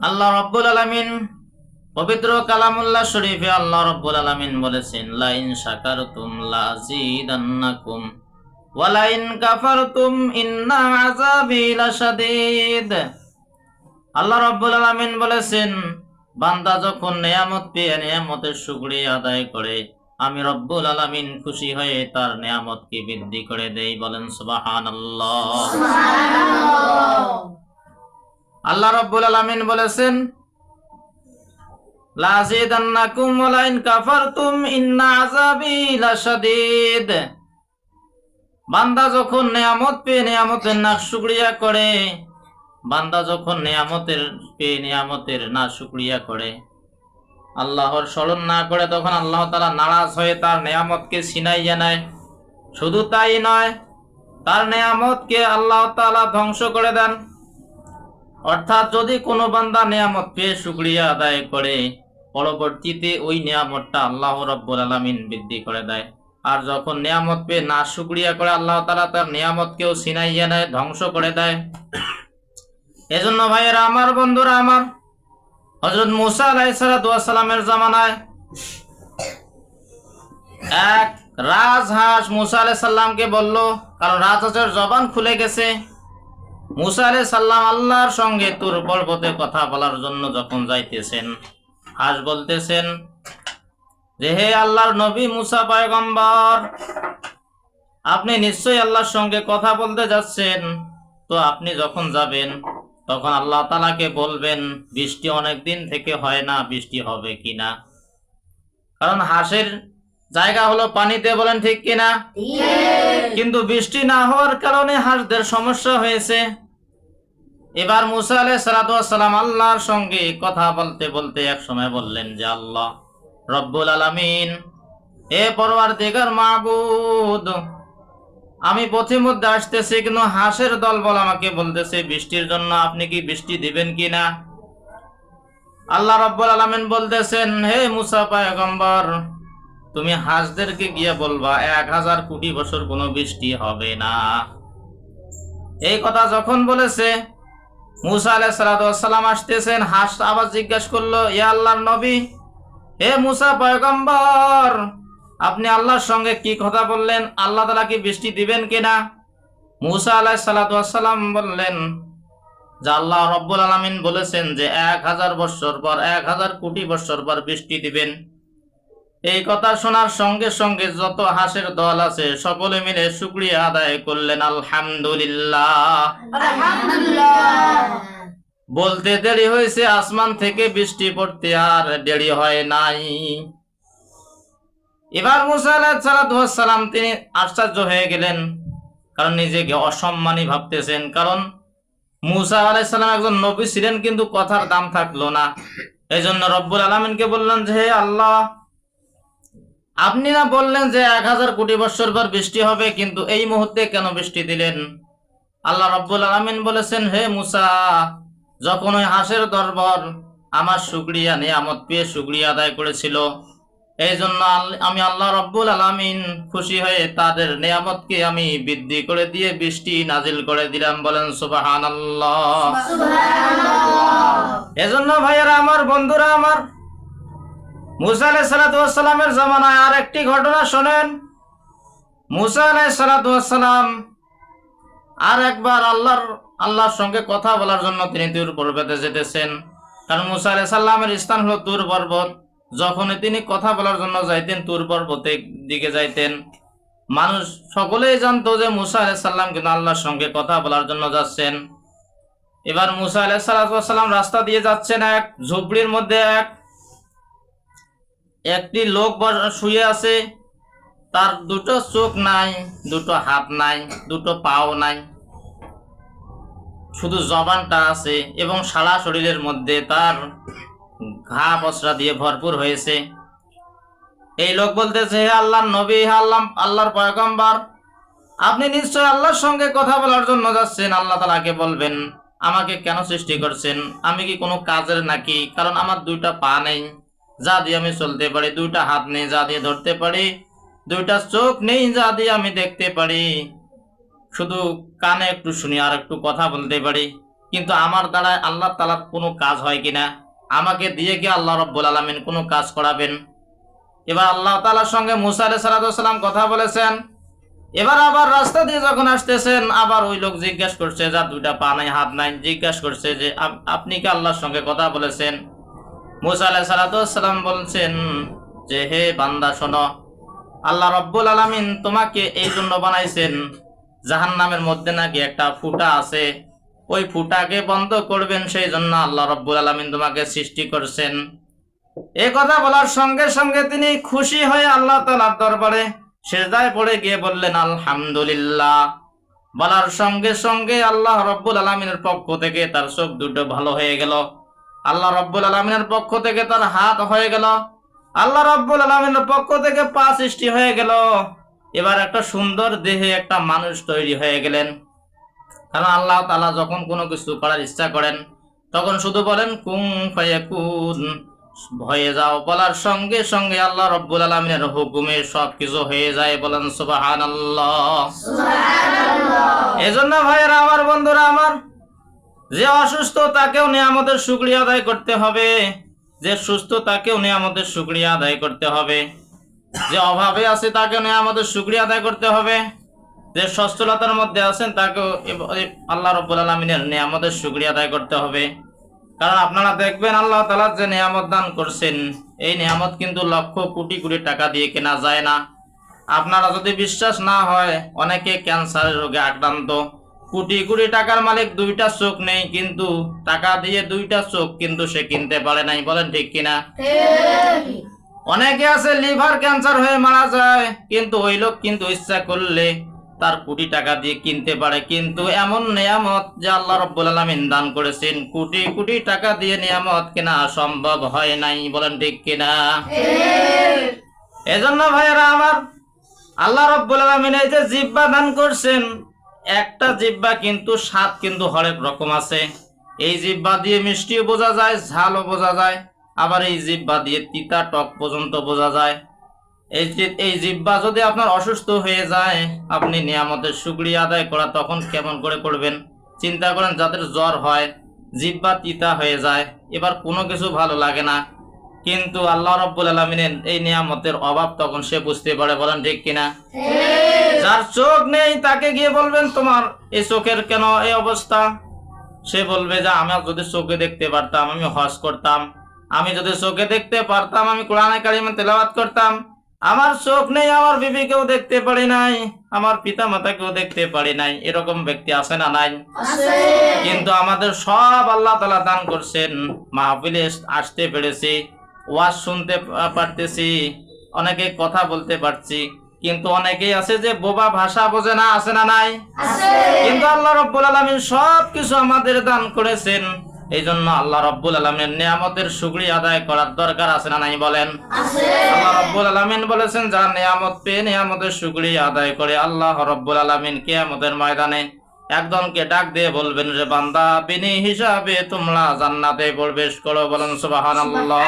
আল্লাহ রব্বুল আলামিন পবিত্র কালামুল্লাহ শরীফে আল্লাহ রব্বুল আলামিন বলেছেন, লাইন শাকারতুম লাজিদান্নাকুম, ওয়ালাইন কাফারতুম ইন্না আযাবি লাশাদীদ। আল্লাহ রব্বুল আলামিন বলেছেন, বান্দা যখন নিয়ামত পেয়ে নিয়ামতের শুকরিয়া আদায় করে, আমি রব্বুল আলামিন খুশি হয়ে তার নিয়ামতকে বৃদ্ধি করে দেই। বলেন সুবহানাল্লাহ। আল্লাহ রব্বুল আলামিন বলেছেন বান্দা যখন নিয়ামত পেয়ে নিয়ামতের না শুকরিয়া করে, বান্দা যখন নিয়ামতের পেয়ে নিয়ামতের না শুকরিয়া করে, আল্লাহর স্মরণ না করে তখন আল্লাহ তাআলা নারাজ হয়ে তার নিয়ামতকে ছিনাইয়া নেয়। শুধু তাই নয়, তার নিয়ামতকে আল্লাহ তাআলা ধ্বংস করে দেন। অর্থাৎ যদি কোনো বান্দা নিয়ামত পেয়ে শুকরিয়া আদায় করে, পরবর্তীতে ওই নিয়ামতটা আল্লাহ রব্বুল আলামিন বৃদ্ধি করে দেয়। আর যখন নিয়ামত পেয়ে না শুকরিয়া করে, আল্লাহ তালা তার নিয়ামতকেও ছিনাইয়া নেয় ধ্বংস করে দেয়। এজন্য ভাইয়েরা, আমার বন্ধুরা, আমার হজরত মুসা আলাইসালামের জামানায় এক রাজহাঁস মুসা আলাই সাল্লামকে বলল, কারণ রাজহাঁসের জবান খুলে গেছে। মুসা আলাই সাল্লাম আল্লাহর সঙ্গে তুর পর্বতে কথা বলার জন্য যখন যাইতেছেন হাঁস বলতেছেন যে হে আল্লাহর নবী মুসা পয়গম্বর আপনি নিশ্চয়ই আল্লাহর সঙ্গে কথা বলতে যাচ্ছেন। তো আপনি যখন যাবেন তখন আল্লাহ তালাকে বলবেন বৃষ্টি অনেক দিন থেকে হয় না বৃষ্টি হবে কিনা কারণ হাঁসের জায়গা হলো পানিতে বলেন ঠিক কিনা? কিন্তু বৃষ্টি না হওয়ার কারণে হাঁসদের সমস্যা হয়েছে। এবার মুসা আলাই সালাম আল্লাহর সঙ্গে কথা বলতে বলতে এক সময় বললেন, যে আল্লাহ, রব্বুল আলামিন, এ পরওয়ার দিগার মাহবুদ আমি পথে মধ্যে আসতেছি কিন্তু হাঁসের দল বল আমাকে বলতেছে, বৃষ্টির জন্য আপনি কি বৃষ্টি দিবেন কিনা আল্লাহ রব্বুল আলামিন বলতেছেন, হে মুসা পায়গম্বর, তুমি হাঁসদেরকে গিয়ে বলবা, এক হাজার কোটি বছর কোনো বৃষ্টি হবে না। এই কথা যখন বলেছে মুসা আলাহ সালাম আসতেছেন হাঁস আবার জিজ্ঞাসা করল ইয়া আল্লাহর নবী? হে মুসা পয়গম্বর, আপনি আল্লাহর সঙ্গে কি কথা বললেন? আল্লাহ তালা কি বৃষ্টি দিবেন কিনা? মুসা আলাহ সালাম বললেন, যে আল্লাহ রব্বুল আলমিন বলেছেন যে, এক হাজার বৎসর পর, এক হাজার কোটি বৎসর পর বৃষ্টি দিবেন। এই কথা শোনার সঙ্গে সঙ্গে যত হাঁসের দল আছে সকলে মিলে শুক্রিয়া আদায় করলেন আলহামদুলিল্লাহ। বলতে দেরি হয়েছে আসমান থেকে বৃষ্টি পড়তে আর দেরি হয় নাই। এবার মুসা সালাম তিনি আশ্চর্য হয়ে গেলেন কারণ নিজেকে অসম্মানী ভাবতেছেন কারণ মুসা আলাইসালাম একজন নবী ছিলেন কিন্তু কথার দাম থাকল না। এই জন্য রব্বুল আলমিনকে বললেন যে হে আল্লাহ আপনি না বললেন যে এক হাজার কোটি বছর পর বৃষ্টি হবে কিন্তু এই মুহূর্তে কেন বৃষ্টি দিলেন? আল্লাহ রব্বুল আলমিন বলেছেন হে মুসা যখন ওই হাঁসের দরবার আমার শুক্রিয়া নিয়ামত পেয়ে শুক্রিয়া আদায় করেছিল এই জন্য আমি আল্লাহ রব্বুল আলামিন খুশি হয়ে তাদের নিয়ামতকে আমি বৃদ্ধি করে দিয়ে বৃষ্টি নাজিল করে দিলাম। বলেন সুবাহান এজন্য ভাইয়েরা আমার বন্ধুরা আমার মুসা আলাই সালাতামের জামানায় আর একটি ঘটনা শোনেন। মুসা আলাই সালাতাম আর একবার আল্লাহর আল্লাহর সঙ্গে কথা বলার জন্য তিনি তুর পর্বতে যেতেছেন। কারণ মুসা আলাই সাল্লামের স্থান হলো তুর পর্বত। যখনই তিনি কথা বলার জন্য যাইতেন তুর পর্বতের দিকে যাইতেন। মানুষ সকলেই জানতো যে মুসা আলাই সাল্লাম কিন্তু আল্লাহর সঙ্গে কথা বলার জন্য যাচ্ছেন। এবার মুসা আলাই সাল্লাম রাস্তা দিয়ে যাচ্ছেন এক, ঝুপড়ির মধ্যে এক একটি লোক শুয়ে আছে। তার দুটো চোখ নাই, দুটো হাত নাই, দুটো পাও নাই। শুধু জবানটা আছে এবং সারা শরীরের মধ্যে তার ঘা পচরা দিয়ে ভরপুর হয়েছে। এই লোক বলতেছে, হে আল্লাহর নবী, হে আল্লাহ, আল্লাহর পয়গম্বর, আপনি নিশ্চয় আল্লাহর সঙ্গে কথা বলার জন্য যাচ্ছেন। আল্লাহ তালাকে বলবেন, আমাকে কেন সৃষ্টি করছেন? আমি কি কোনো কাজের নাকি? কারণ আমার দুইটা পা নেই। যা দিয়ে আমি চলতে পারি, দুইটা হাত নেই যা দিয়ে ধরতে পারি, দুইটা চোখ নেই যা দিয়ে আমি দেখতে পারি। শুধু কানে একটু শুনি আর একটু কথা বলতে পারি। কিন্তু আমার দ্বারা আল্লাহ তালার কোনো কাজ হয় কিনা? আমাকে দিয়ে কি আল্লাহ রব্বুল আলমিন কোনো কাজ করাবেন? এবার আল্লাহ তালার সঙ্গে মুসা সালাতাম কথা বলেছেন। এবার আবার রাস্তা দিয়ে যখন আসতেছেন, আবার ওই লোক জিজ্ঞাসা করছে যার দুইটা পা নাই, হাত নাই। জিজ্ঞাসা করছে যে, আপ- আপনি কি আল্লাহর সঙ্গে কথা বলেছেন? মুসা আলাই সালাতাম বলছেন যে, হে বান্দা, শোনো। আল্লাহ রব্বুল আলামিন তোমাকে এই জন্য বানাইছেন জাহান নামের মধ্যে নাকি একটা ফুটা আছে। ওই ফুটাকে বন্ধ করবেন, সেই জন্য আল্লাহ রব্বুল আলামিন তোমাকে সৃষ্টি করছেন। এ কথা বলার সঙ্গে সঙ্গে তিনি খুশি হয়ে আল্লাহ তালার দরবারে সেজদায় পড়ে গিয়ে বললেন, আলহামদুলিল্লাহ। বলার সঙ্গে সঙ্গে আল্লাহ রব্বুল আলমিনের পক্ষ থেকে তার চোখ দুটো ভালো হয়ে গেল। আল্লাহ রব্বুল আলমিনের পক্ষ থেকে তার হাত হয়ে গেল। আল্লাহ রব্বুল আলমিনের পক্ষ থেকে পা সৃষ্টি হয়ে গেল। এবার একটা সুন্দর দেহে একটা মানুষ তৈরি হয়ে গেলেন। কারণ আল্লাহ তালা যখন কোনো কিছু করার ইচ্ছা করেন তখন শুধু বলেন কুম ফায়াকুন। হয়ে যাও বলার সঙ্গে সঙ্গে আল্লাহ রব্বুল আলমিনের হুকুমে সব কিছু হয়ে যায় বলেন সুবাহান আল্লাহ এজন্য ভাইয়েরা আমার বন্ধুরা আমার যে অসুস্থ তাকেও নিয়ামতের শুক্রিয়া আদায় করতে হবে। যে সুস্থ তাকেও নিয়ামতের শুক্রিয়া আদায় করতে হবে। যে অভাবে আছে তাকেও নিয়ামতের শুক্রিয়া আদায় করতে হবে। যে সচ্ছলতার মধ্যে আছেন তাকেও আল্লাহ রব্বুল আলমিনের নিয়ামতের শুক্রিয়া আদায় করতে হবে। কারণ আপনারা দেখবেন আল্লাহ তালা যে নিয়ামত দান করছেন, এই নিয়ামত কিন্তু লক্ষ কোটি কোটি টাকা দিয়ে কেনা যায় না। আপনারা যদি বিশ্বাস না হয়, অনেকে ক্যান্সারের রোগে আক্রান্ত। কোটি কোটি টাকার মালিক দুইটা চোখ নেই, কিন্তু টাকা দিয়ে দুইটা চোখ কিন্তু সে কিনতে পারে নাই, বলেন ঠিক কিনা? অনেকে আছে লিভার ক্যান্সার হয়ে মারা যায়, কিন্তু ওই লোক কিন্তু ইচ্ছা করলে তার কোটি টাকা দিয়ে কিনতে পারে, কিন্তু এমন নিয়ামত যে আল্লাহ রব্বুল আলমিন দান করেছেন, কোটি কোটি টাকা দিয়ে নিয়ামত কেনা সম্ভব হয় নাই, বলেন ঠিক কিনা? এজন্য ভাইয়েরা আমার আল্লাহ রব্বুল আলমিন এই যে জিব্বা দান করছেন একটা জিব্বা কিন্তু স্বাদ কিন্তু হরেক রকম আছে। এই জিব্বা দিয়ে মিষ্টিও বোঝা যায়, ঝালও বোঝা যায়, আবার এই জিব্বা দিয়ে তিতা টক পর্যন্ত বোঝা যায়। এই এই জিব্বা যদি আপনার অসুস্থ হয়ে যায়, আপনি নিয়ামতের শুক্রিয়া আদায় করা তখন কেমন করে করবেন? চিন্তা করেন, যাদের জ্বর হয়, জিব্বা তিতা হয়ে যায়, এবার কোনো কিছু ভালো লাগে না। কিন্তু আল্লাহ রব্বুল আলমিনের এই নিয়ামতের অভাব তখন সে বুঝতে পারে বলেন ঠিক কিনা? যার চোখ নেই তাকে গিয়ে বলবেন তোমার এই চোখের কেন এই অবস্থা? সে বলবে যে আমি যদি চোখে দেখতে পারতাম আমি হজ করতাম। আমি যদি চোখে দেখতে পারতাম আমি কোরআনে কারিমে তেলাওয়াত করতাম। আমার চোখ নেই আমার বিবিকেও দেখতে পারি নাই আমার পিতা মাতাকেও দেখতে পারি নাই। এরকম ব্যক্তি আছে না নাই? কিন্তু আমাদের সব আল্লাহ তালা দান করছেন। মাহফিলে আসতে পেরেছি। ওয়াজ শুনতে পারতেছি অনেকে কথা বলতে পারছি কিন্তু অনেকেই আছে যে বোবা ভাষা বোঝে না আছে না নাই? কিন্তু আল্লাহ রব্বুল আলমিন সব কিছু আমাদের দান করেছেন এই জন্য আল্লাহ রব্বুল আলমিনের নিয়ামতের সুগড়ি আদায় করার দরকার আছে না নাই বলেন? আল্লাহ রব্বুল আলমিন বলেছেন যারা নিয়ামত পেয়ে নিয়ামতের সুগড়ি আদায় করে আল্লাহ রব্বুল আলমিন কিয়ামতের ময়দানে একদমকে ডাক দিয়ে বলবেন যে, বান্দা, বিনি হিসাবে তোমরা জান্নাতে প্রবেশ করো, বলেন সুবাহান আল্লাহ